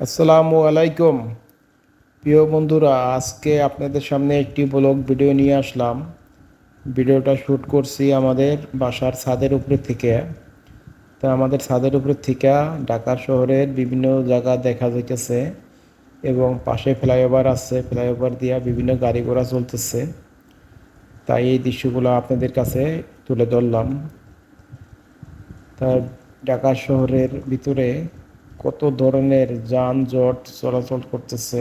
আসসালামু আলাইকুম। প্রিয় বন্ধুরা, আজকে আপনাদের সামনে একটি ব্লগ ভিডিও নিয়ে আসলাম। ভিডিওটা শ্যুট করছি আমাদের বাসার ছাদের উপরে থেকে। তা আমাদের ছাদের উপরে থেকে ঢাকা শহরের বিভিন্ন জায়গা দেখা যাইতেছে এবং পাশে ফ্লাইওভার আছে। ফ্লাইওভার দিয়া বিভিন্ন গাড়ি ঘোড়া চলতেছে। তাই এই দৃশ্যগুলো আপনাদের কাছে তুলে ধরলাম। তা ঢাকা শহরের ভিতরে কত ধরনের যানজট চলাচল করতেছে,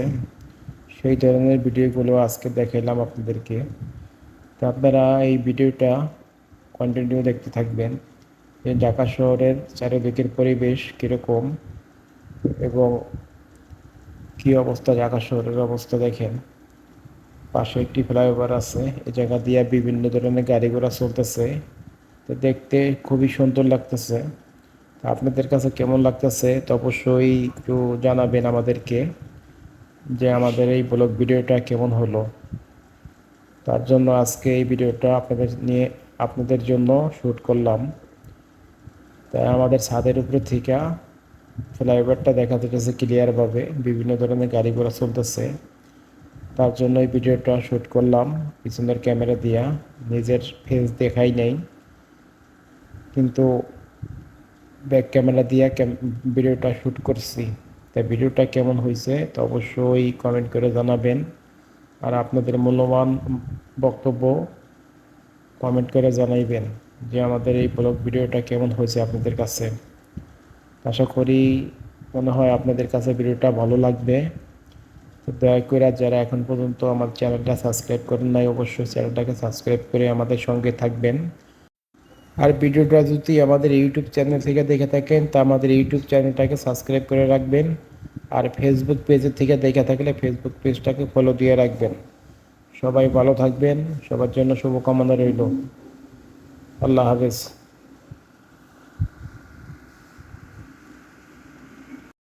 সেই ধরনের ভিডিওগুলো আজকে দেখাইলাম আপনাদেরকে। তা আপনারা এই ভিডিওটা কন্টিনিউ দেখতে থাকবেন। যে ঢাকা শহরের চারিদিকের পরিবেশ কীরকম এবং কী অবস্থা, ঢাকা শহরের অবস্থা দেখেন। পাশে একটি ফ্লাইওভার আছে এই জায়গা দিয়ে বিভিন্ন ধরনের গাড়ি ঘোড়া চলতেছে। তো দেখতে খুবই সুন্দর লাগতেছে। আপনাদের কাছে কেমন লাগতেছে, তো অবশ্যই একটু জানাবেন আমাদেরকে যে আমাদের এই ব্লগ ভিডিওটা কেমন হলো। তার জন্য আজকে এই ভিডিওটা আপনাদের নিয়ে, আপনাদের জন্য শ্যুট করলাম। তাই আমাদের ছাদের উপরে থেকে ফ্লাইওভারটা দেখা যাচ্ছে ক্লিয়ারভাবে বিভিন্ন ধরনের গাড়ি ঘোড়া চলতেছে। তার জন্য এই ভিডিওটা শ্যুট করলাম, পিছনের ক্যামেরা দিয়া, নিজের ফেস দেখাই নেই। কিন্তু ব্যাক ক্যামেরা দিয়ে ভিডিওটা শ্যুট করছি। তাই ভিডিওটা কেমন হয়েছে? তো অবশ্যই কমেন্ট করে জানাবেন। আর আপনাদের মূল্যবান বক্তব্য কমেন্ট করে জানাইবেন যে আমাদের এই ব্লগ ভিডিওটা কেমন হয়েছে আপনাদের কাছে। আশা করি মনে হয় আপনাদের কাছে ভিডিওটা ভালো লাগবে। তো দয়া করে যারা এখন পর্যন্ত আমার চ্যানেলটা সাবস্ক্রাইব করেন নাই, অবশ্যই চ্যানেলটাকে সাবস্ক্রাইব করে আমাদের সঙ্গে থাকবেন। আর ভিডিওটা যদি আমাদের ইউটিউব চ্যানেল থেকে দেখে থাকেন, তা আমাদের ইউটিউব চ্যানেলটাকে সাবস্ক্রাইব করে রাখবেন। আর ফেসবুক পেজের থেকে দেখে থাকলে ফেসবুক পেজটাকে ফলো দিয়ে রাখবেন। সবাই ভালো থাকবেন, সবার জন্য শুভকামনা রইল। আল্লাহ হাফেজ।